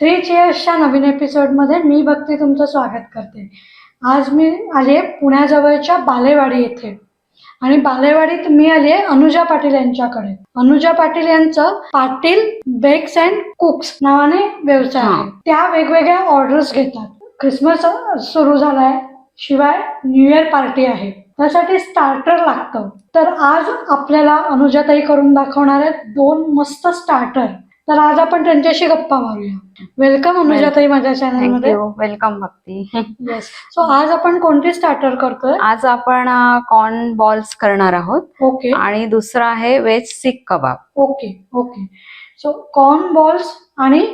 Three चेअर्सच्या नवीन एपिसोडमध्ये मी भक्ती तुमचं स्वागत करते. आज मी आले पुण्याजवळच्या बालेवाडी येथे. आणि बालेवाडीत मी आले अनुजा पाटील यांच्याकडे. अनुजा पाटील यांचं पाटील बेक्स अँड कुक्स नावाने व्यवसाय आहे. त्या वेगवेगळ्या ऑर्डर्स घेतात. क्रिसमस सुरू झालाय शिवाय न्यू इयर पार्टी आहे. त्यासाठी स्टार्टर लागतं. तर आज आपल्याला अनुजाताई करून दाखवणार आहेत दोन मस्त स्टार्टर तर आज आपण त्यांच्याशी गप्पा मारूया. वेलकम अनुजाताई माझ्या चॅनलमध्ये thank you welcome Bhakti. Yes so आज आपण कोणते स्टार्टर करतोय? आज आपण कॉर्न बॉल्स करणार आहोत. ओके आणि दुसरा आहे veg seekh kebab okay okay so corn balls आणि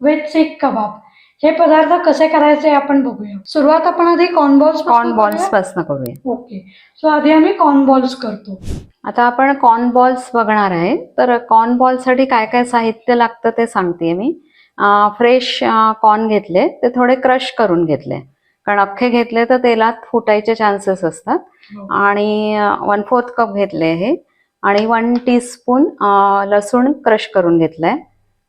वेज सीख कबाब हे पदार्थ कसे करायचे आपण बघूया. सुरुवात आपण आधी कॉर्न बॉल्स कॉर्न बॉल्सपासून करूया. ओके सो आधी आम्ही कॉर्न बॉल्स करतो. आता आपण कॉर्न बॉल्स बघणार आहे. तर कॉर्न बॉलसाठी काय काय साहित्य लागतं ते सांगते मी. फ्रेश कॉर्न घेतले ते थोडे क्रश करून घेतले. कारण अख्खे घेतले तर तेलात फुटायचे चान्सेस असतात. आणि वन फोर्थ कप घेतले हे. आणि वन टीस्पून लसूण क्रश करून घेतलंय.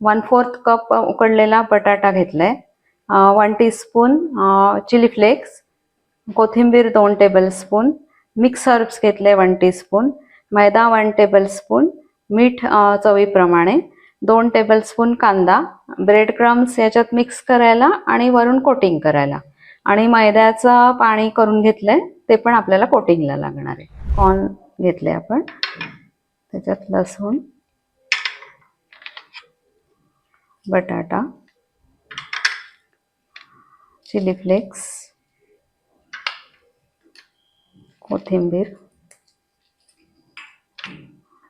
वन फोर्थ कप उकडलेला बटाटा घेतलाय. वन टीस्पून चिली फ्लेक्स कोथिंबीर दोन टेबलस्पून मिक्स हर्ब्स घेतले वन टीस्पून मैदा वन टेबलस्पून मीठ चवीप्रमाणे दोन टेबलस्पून कांदा ब्रेड क्रम्स याच्यात मिक्स करायला आणि वरून कोटिंग करायला. आणि मैद्याचं पाणी करून घेतलंय ते पण आपल्याला कोटिंगला लागणार आहे. कॉर्न घेतले आपण. त्याच्यात लसूण बटाटा चिली फ्लेक्स कोथिंबीर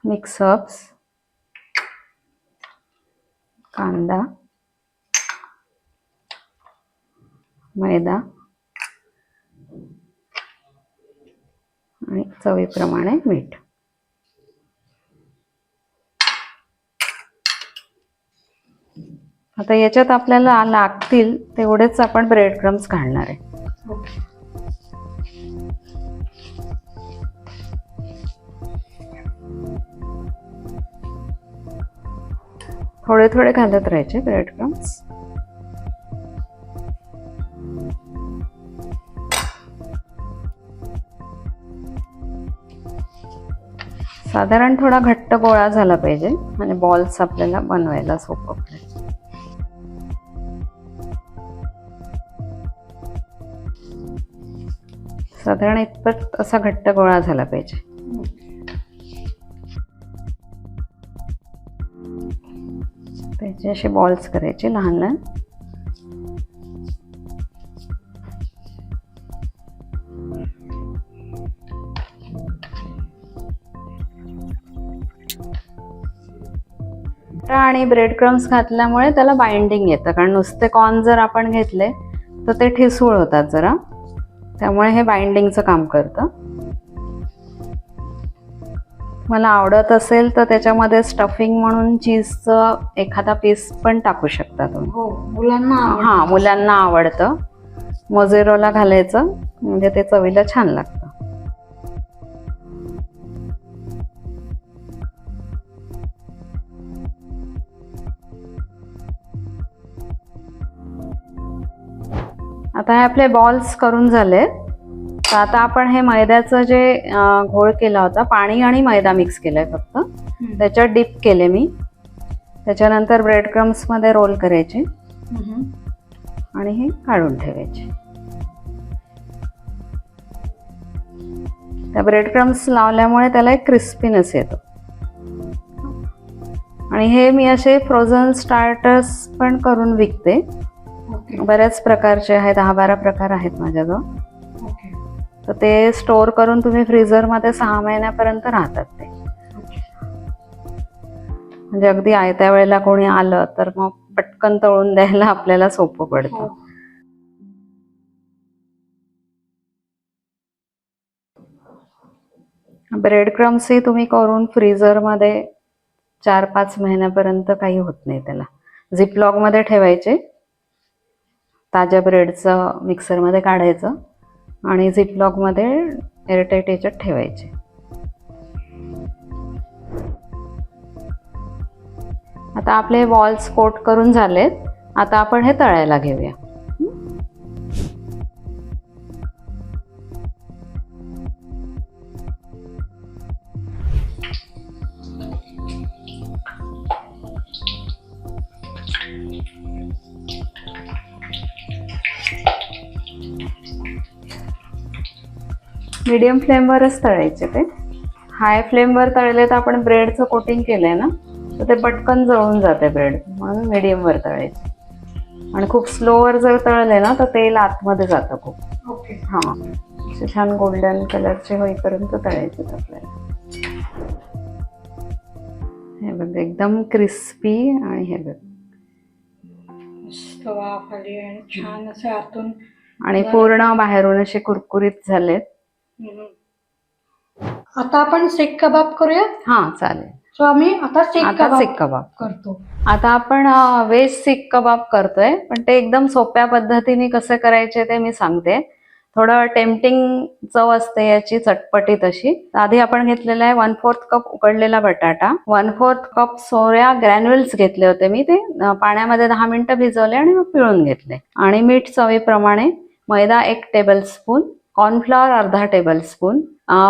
मिक्सअप्स कांदा मैदा आणि चवीप्रमाणे मीठ. आता याच्यात आपल्याला लागतील तेवढेच आपण ब्रेड क्रम्स घालणार आहे. थोडे थोडे घालत राहायचे ब्रेड क्रम्स साधारण थोडा घट्ट गोळा झाला पाहिजे आणि बॉल्स आपल्याला बनवायला सोपं साधारण इतपत असा घट्ट गोळा झाला पाहिजे. त्याचे असे बॉल्स करायचे लहान लहान. आणि ब्रेड क्रम्स घातल्यामुळे त्याला बाइंडिंग येतं. कारण नुसते कॉर्न जर आपण घेतले तर ते ठिसूळ होतात जरा. त्यामुळे हे बाइंडिंगचं काम करतं. मला आवडत असेल तर त्याच्यामध्ये स्टफिंग म्हणून चीजचं एखादा पीस पण टाकू शकता तुम्ही. हो मुलांना आवडतं. हा मुलांना आवडतं. मोझेरोला घालायचं म्हणजे ते चवीला छान लागतं. आता हे आपले बॉल्स करून झाले तर आता आपण हे मैद्याचं जे घोळ केला होता पाणी आणि मैदा मिक्स केलाय फक्त. त्याच्यात डिप केले मी. त्याच्यानंतर ब्रेड क्रम्समध्ये रोल करायचे. आणि हे काढून ठेवायचे. त्या ब्रेड क्रम्स लावल्यामुळे त्याला एक क्रिस्पीनेस येतो. आणि हे मी असे फ्रोझन स्टार्टर्स पण करून विकते. बऱ्याच प्रकारचे आहेत दहा बारा प्रकार आहेत माझ्याजवळ. तर ते स्टोअर करून तुम्ही फ्रीझरमध्ये सहा महिन्यापर्यंत राहतात ते. म्हणजे अगदी आयत्या वेळेला कोणी आलं तर मग पटकन तळून द्यायला आपल्याला सोपं पडतं. हो. ब्रेड क्रम्सही तुम्ही करून फ्रीझरमध्ये चार पाच महिन्यापर्यंत काही होत नाही त्याला. झिपलॉकमध्ये ठेवायचे. ताज्या ब्रेडचं मिक्सरमध्ये काढायचं आणि झिपलॉकमध्ये एअरटाईट याच्यात ठेवायचे. आता आपले वॉल्स कोट करून झालेत. आता आपण हे तळायला घेऊया. मीडियम फ्लेमवरच तळायचे ते. हाय फ्लेमवर तळले तर आपण ब्रेडचं कोटिंग केलंय ना तर ते पटकन जळून जाते ब्रेड म्हणून मीडियमवर तळायचे. आणि खूप स्लोवर जर तळले ना तर तेल आतमध्ये जातं खूप. हां. असे छान गोल्डन कलरचे होईपर्यंत तळायचे आपल्याला. हे बघ एकदम क्रिस्पी आणि हे बघ. आणि छान असे आतून आणि पूर्ण बाहेरून असे कुरकुरीत झालेत. आता आपण सीख कबाब करूया? हां चालेल. सो आम्ही आता सीख आता कबाब सीख कबाब. करतो. आता आपण व्हेज सीख कबाब करतोय पण ते एकदम सोप्या पद्धतीने कसे करायचे ते मी सांगते. थोडं टेम्पटिंग चव असते याची चटपटीत अशी तर आधी आपण घेतलेला आहे वन फोर्थ कप उकडलेला बटाटा. One fourth cup soya granules घेतले होते मी ते. पाण्यामध्ये दहा मिनिटं भिजवले आणि मग पिळून घेतले. आणि मीठ चवीप्रमाणे मैदा एक टेबल स्पून कॉर्नफ्लॉवर अर्धा टेबल स्पून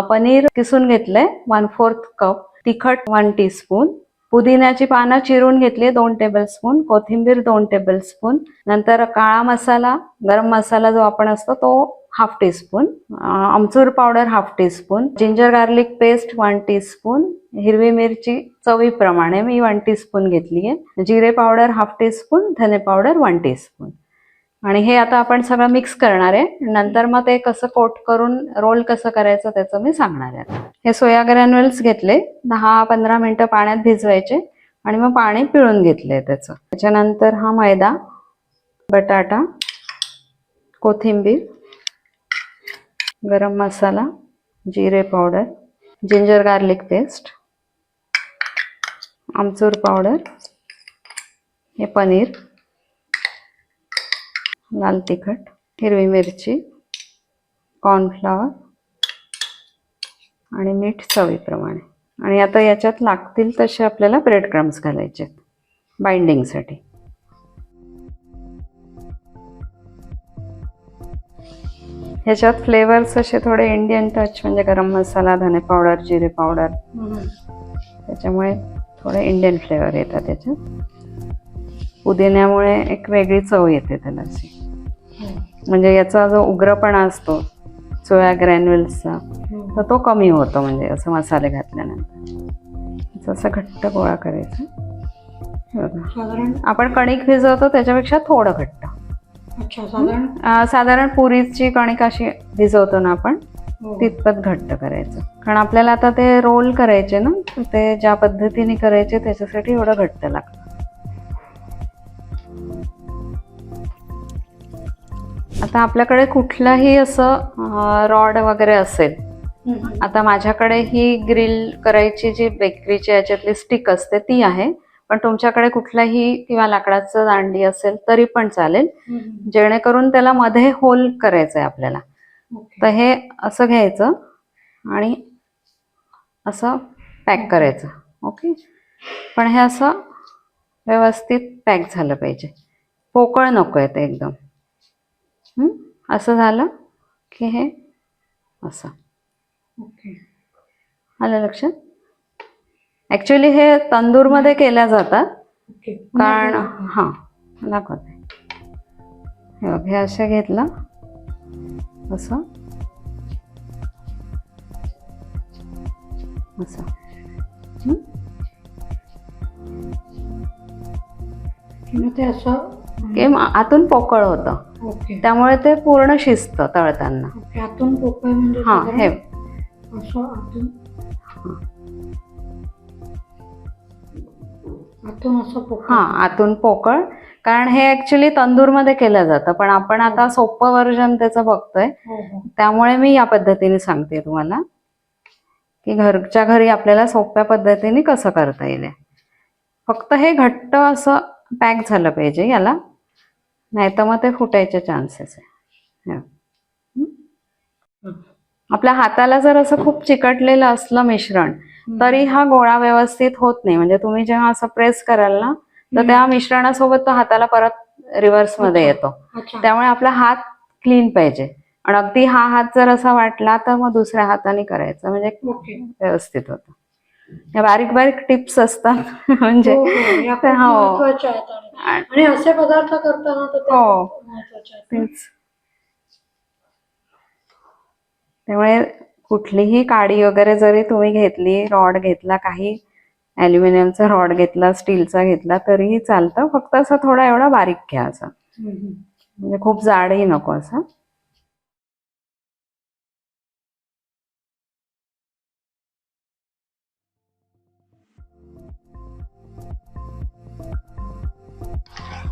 पनीर किसून घेतलंय वन फोर्थ कप तिखट वन टीस्पून पुदिन्याची पानं चिरून घेतली दोन टेबलस्पून कोथिंबीर दोन टेबलस्पून नंतर काळा मसाला गरम मसाला जो आपण असतो तो half teaspoon amchur powder half teaspoon ginger garlic paste one teaspoon हिरवी मिरची चवीप्रमाणे मी वन टीस्पून घेतली आहे जिरे पावडर हाफ टीस्पून धने पावडर वन टीस्पून आणि हे आता आपण सगळं मिक्स करणार आहे. नंतर मग ते कसं कोट करून रोल कसं करायचं त्याचं मी सांगणार आहे. हे सोया ग्रॅन्युअल्स घेतले. दहा पंधरा मिनिटं पाण्यात भिजवायचे आणि मग पाणी पिळून घेतले त्याचं. त्याच्यानंतर हा मैदा बटाटा कोथिंबीर गरम मसाला जिरे powder ginger garlic paste amchur powder हे पनीर लाल तिखट हिरवी मिरची कॉर्नफ्लॉवर आणि मीठ चवीप्रमाणे. आणि आता याच्यात लागतील तसे आपल्याला ब्रेड क्रम्स घालायचे बाइंडिंगसाठी ह्याच्यात फ्लेवर्स असे थोडे इंडियन टच म्हणजे गरम मसाला धने पावडर जिरे पावडर त्याच्यामुळे थोडे इंडियन फ्लेवर येतात त्याच्यात पुदिन्यामुळे एक वेगळी चव येते त्याला अशी. म्हणजे याचा जो उग्रपणा असतो सोया ग्रॅन्युअल्सचा तर तो कमी होतो म्हणजे असं मसाले घातल्यानंतर. असं घट्ट गोळा करायचा. साधारण? आपण कणिक भिजवतो त्याच्यापेक्षा थोडं घट्ट. अच्छा साधारण? पुरीची कणिक अशी भिजवतो ना आपण हो. तितपत घट्ट करायचं. कारण आपल्याला आता ते रोल करायचे ना ते ज्या पद्धतीने करायचे त्याच्यासाठी एवढं घट्ट लागतं. आता आपल्याकडे कुठलाही असं रॉड वगैरे असेल. आता माझ्याकडे ही ग्रिल करायची जी बेकरीची याच्यातली स्टिक असते ती आहे पण तुमच्याकडे कुठलाही किंवा लाकडाचं दांडी असेल तरी पण चालेल. जेणेकरून त्याला मध्ये होल करायचं आहे आपल्याला. तर हे असं घ्यायचं आणि असं पॅक करायचं ओके पण हे असं व्यवस्थित पॅक झालं पाहिजे पोकळ नको आहे ते एकदम? असं झालं की हे असं. ओके. आलं लक्षात? ॲक्च्युली हे तंदूरमध्ये केल्या जातात. कारण हां दाखवते. हे बघ हे असं घेतलं. असं. असं. ते असं की आतून पोकळ होतं. त्यामुळे ते पूर्ण शिजतं तळताना. ओके. आतून पोकळ म्हणजे हां हे. असं आतून आतून असं पोकळ? हां आतून पोकळ. कारण हे ऍक्च्युली तंदूरमध्ये केलं जातं. पण आपण आता सोपं व्हर्जन त्याचं बघतोय. हो हो. त्यामुळे मी या पद्धतीने सांगते तुम्हाला. की घरच्या घरी आपल्याला सोप्या पद्धतीने कसं करता येईल. हे. फक्त हे घट्ट असं पॅक झालं पाहिजे याला. नाही तर मग ते फुटायचे चान्सेस आहे? आपल्या हाताला जर असं खूप चिकटलेलं असलं मिश्रण तरी हा गोळा व्यवस्थित होत नाही. म्हणजे तुम्ही जेव्हा असं प्रेस कराल ना तर त्या मिश्रणासोबत तो हाताला परत रिव्हर्समध्ये. येतो. त्यामुळे आपला हात क्लीन पाहिजे. आणि अगदी हा हात जर असा वाटला तर मग दुसऱ्या हाताने करायचं. म्हणजे व्यवस्थित होतं. बारीक बारीक टिप्स असतात. म्हणजे हो, हो, हो. आणि- असे पदार्थ करताना हो. तेच. त्यामुळे कुठलीही काडी वगैरे जरी तुम्ही घेतली रॉड घेतला काही अल्युमिनियमचा रॉड घेतला स्टीलचा घेतला तरीही चालतं. फक्त असं थोडा एवढा बारीक घ्या असं. म्हणजे खूप जाडही नको असं.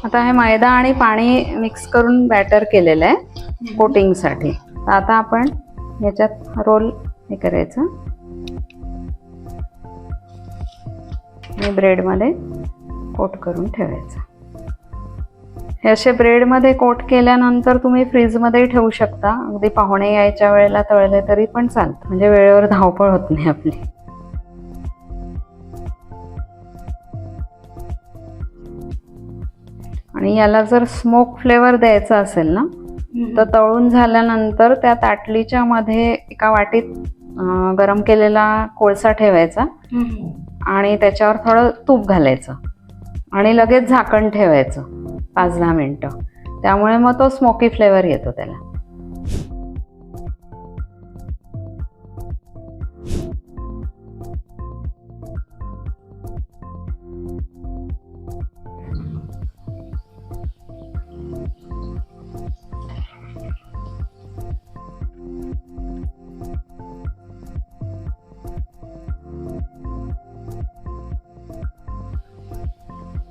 आता हे मैदा आणि पाणी मिक्स करून बॅटर केलेलं आहे कोटिंगसाठी तर आता आपण याच्यात रोल हे करायचं. आणि ब्रेडमध्ये कोट करून ठेवायचं. हे असे ब्रेडमध्ये कोट केल्यानंतर तुम्ही फ्रीजमध्ये ठेवू शकता. अगदी पाहुणे यायच्या वेळेला तळले तरी पण चालतं. म्हणजे वेळेवर धावपळ होत नाही आपली. आणि याला जर स्मोक फ्लेवर द्यायचा असेल ना. तर तळून झाल्यानंतर त्या ताटलीच्या मध्ये एका वाटीत गरम केलेला कोळसा ठेवायचा. आणि त्याच्यावर थोडं तूप घालायचं आणि लगेच झाकण ठेवायचं पाच दहा मिनटं त्यामुळे मग तो स्मोकी फ्लेवर येतो त्याला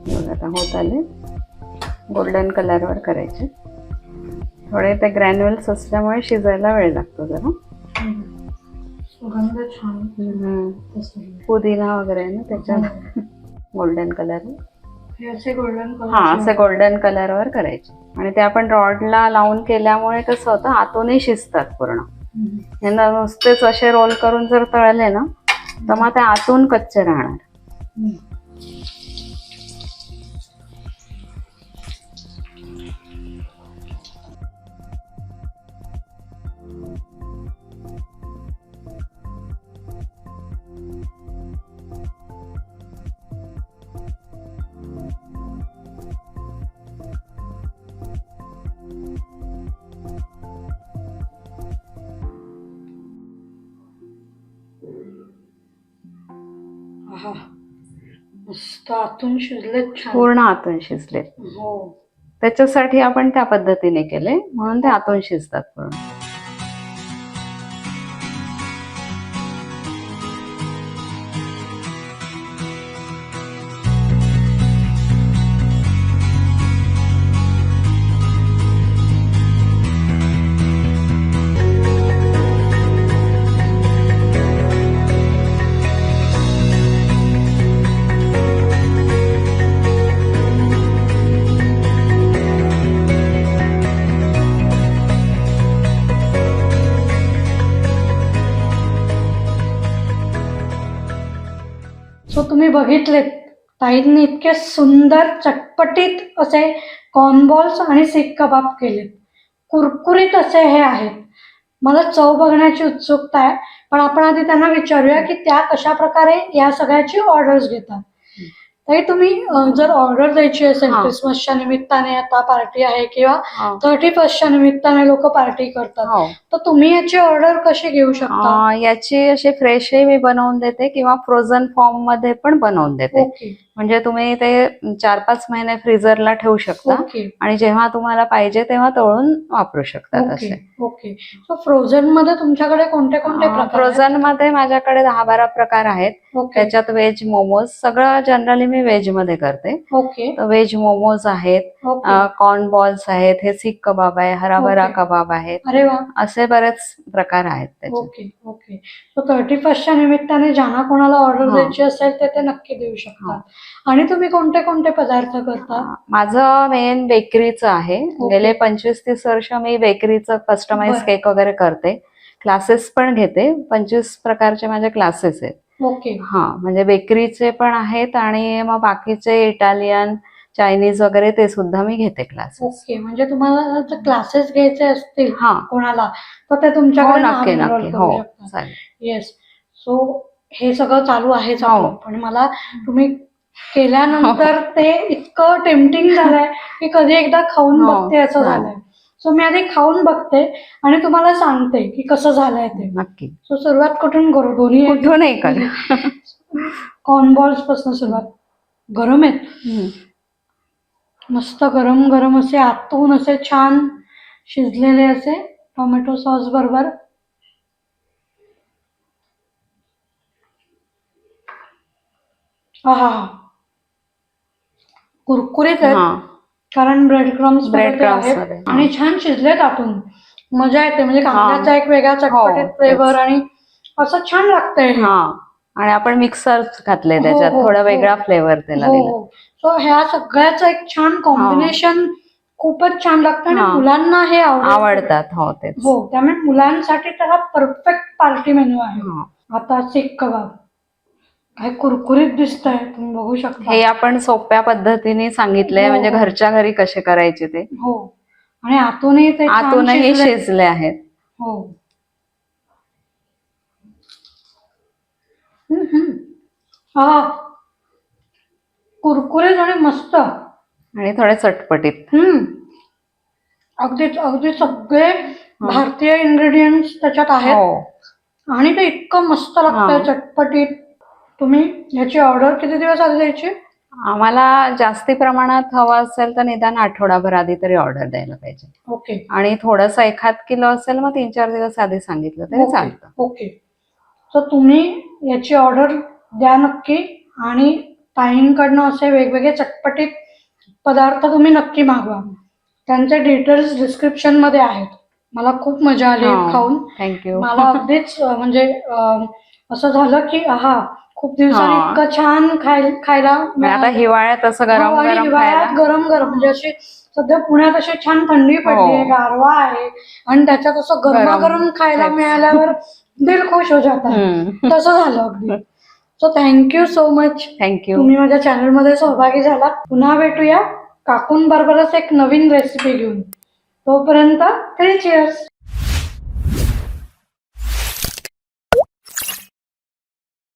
बघ आता होत आले. गोल्डन कलरवर करायचे. थोडे ते ग्रॅन्युअल्स असल्यामुळे शिजायला वेळ लागतो जरा. सुगंध छान. पुदिना वगैरे ना त्याच्यात. गोल्डन कलर हे असे गोल्डन हा असे गोल्डन कलरवर करायचे. आणि ते आपण रॉडला लावून केल्यामुळे कसं होतं आतूनही शिजतात पूर्ण. यांना नुसतेच असे रोल करून जर तळले ना तर मग ते आतून कच्चे राहणार. मस्त आतून शिजलेत छान. पूर्ण आतून शिजले हो. त्याच्यासाठी आपण त्या पद्धतीने केले म्हणून ते आतून शिजतात पूर्ण. सो तुम्ही बघितलेत. ताईंनी इतके सुंदर चटपटीत असे कॉर्नबॉल्स आणि सीख कबाब केलेत. कुरकुरीत असे हे आहेत. मला चव बघण्याची उत्सुकता आहे पण आपण आधी त्यांना विचारूया की त्या कशा प्रकारे या सगळ्याची ऑर्डर्स घेतात. ताई तुम्ही जर ऑर्डर द्यायची असेल. क्रिसमसच्या निमित्ताने आता पार्टी आहे किंवा. थर्टी फर्स्टच्या निमित्ताने लोक पार्टी करतात हो तर तुम्ही याची ऑर्डर कशी घेऊ शकता याची अशी फ्रेशही मी बनवून देते किंवा फ्रोझन फॉर्ममध्ये पण बनवून देते म्हणजे तुम्ही ते चार पाच महिने फ्रीजरला ठेवू शकता. ओके. आणि जेव्हा तुम्हाला पाहिजे तेव्हा तळून वापरू शकता ओके तसे. ओके. सो फ्रोझनमध्ये तुमच्याकडे कोणते कोणते प्रकार आहेत? फ्रोझनमध्ये माझ्याकडे दहा बारा प्रकार आहेत. ओके. त्याच्यात व्हेज मोमोज सगळं जनरली मी व्हेजमध्ये करते. ओके. तर व्हेज मोमोज आहेत. ओके. कॉर्न बॉल्स आहेत हे सीख कबाब आहे हराभरा. कबाब आहेत. अरे वा. असे बरेच प्रकार आहेत त्याचे. Okay okay. सो थर्टी फर्स्टच्या निमित्ताने ज्यांना कोणाला ऑर्डर हा. द्यायची असेल ते ते नक्की देऊ शकतात. आणि तुम्ही कोणते कोणते पदार्थ करता? माझं मेन बेकरीचं आहे. गेले पंचवीस तीस वर्ष मी बेकरीचं कस्टमाइज बरं. केक वगैरे करते. क्लासेस पण घेते. पंचवीस प्रकारचे माझे क्लासेस आहेत. ओके. हा म्हणजे बेकरीचे पण आहेत आणि मग बाकीचे इटालियन चायनीज वगैरे ते सुद्धा मी घेते क्लासेस ओके म्हणजे तुम्हाला जर क्लासेस घ्यायचे असतील हा. कोणाला तर ते हो तुमच्याकडे नक्की. enroll नक्की करू हो चालेल. येस सो हे सगळं चालू आहेच हो. आपलं पण मला तुम्ही केल्यानंतर ते इतकं टेम्पटिंग झालंय की कधी एकदा खाऊन हो, बघते असं चालेल. झालंय. सो मी आधी खाऊन बघते आणि तुम्हाला सांगते की कसं झालंय ते. नक्की. सो सुरुवात कुठून करू? दोन्ही कुठूनही कर कॉर्नबॉल्सपासून सुरुवात. गरम आहेत. मस्त गरम गरम असे आतून असे छान शिजलेले असे टोमॅटो सॉस बरोबर. आहा कुरकुरीत आहेत हा. कारण ब्रेड क्रम्स Bread crumbs मध्ये, हा. आणि छान शिजलेत आतून. मजा येते. म्हणजे कांद्याचा एक वेगळा चटपटीत फ्लेवर आणि असं छान लागतंय. हे. हा आणि आपण मिक्सर घातले हो, त्याच्यात. हो, थोडा हो. वेगळा फ्लेवर त्याला दिला. हो. सो ह्या सगळ्याचं एक छान कॉम्बिनेशन खूपच छान लागतं आणि हा. मुलांना हे आवडेल. आवडतात. हो तेच. हो त्यामुळे मुलांसाठी तर हा परफेक्ट पार्टी मेनू आहे. हा. आता सीख कबाब. काय कुरकुरीत दिसत आहे तुम्ही बघू शकता. हे आपण सोप्या पद्धतीने सांगितलंय हो, म्हणजे हो. घरच्या घरी कसे करायचे ते. हो. आणि आतूनही ते छान आतूनही शिजले. शिजले आहेत. हो. हम्म, हम्म. हा कुरकुरीत आणि मस्त. आणि थोडे चटपटीत. हम्म. अगदीच अगदी सगळे भारतीय इन्ग्रेडियंट्स त्याच्यात आहेत. हो. आणि ते इतकं मस्त लागतंय हा. चटपटीत. तुम्ही याची ऑर्डर किती दिवस आधी द्यायची? आम्हाला जास्ती प्रमाणात हवं असेल तर निदान आठवडाभर आधी तरी ऑर्डर द्यायला पाहिजे. ओके. आणि थोडस एखाद किलो असेल मग तीन चार दिवस आधी सांगितलं तरी चालतं. ओके. सो तुम्ही याची ऑर्डर द्या नक्की आणि ताईंकडनं असे वेगवेगळे चटपटीत पदार्थ तुम्ही नक्की मागवा. त्यांचे डिटेल्स डिस्क्रिप्शनमध्ये आहेत. मला खूप मजा आली. खाऊन. थँक्यू मला अगदीच म्हणजे असं झालं की हा खूप दिवसांनी हा. इतकं छान खाय खायला आता मिळालं. हिवाळ्यात असं गरम हो, आणि गरम हिवाळ्यात खायला गरम गरम म्हणजे अशी सध्या पुण्यात अशी छान थंडी पडली आहे हो. गारवा आहे आणि त्याच्यात असं गरमागरम गरम. खायला तेच. मिळाल्यावर दिल खुश हो जात आहे. तसं झालं अगदी so thank you so much thank you तुम्ही माझ्या चॅनलमध्ये सहभागी झालात पुन्हा भेटूया काकून बरोबरच एक नवीन रेसिपी घेऊन तोपर्यंत थ्री चिअर्स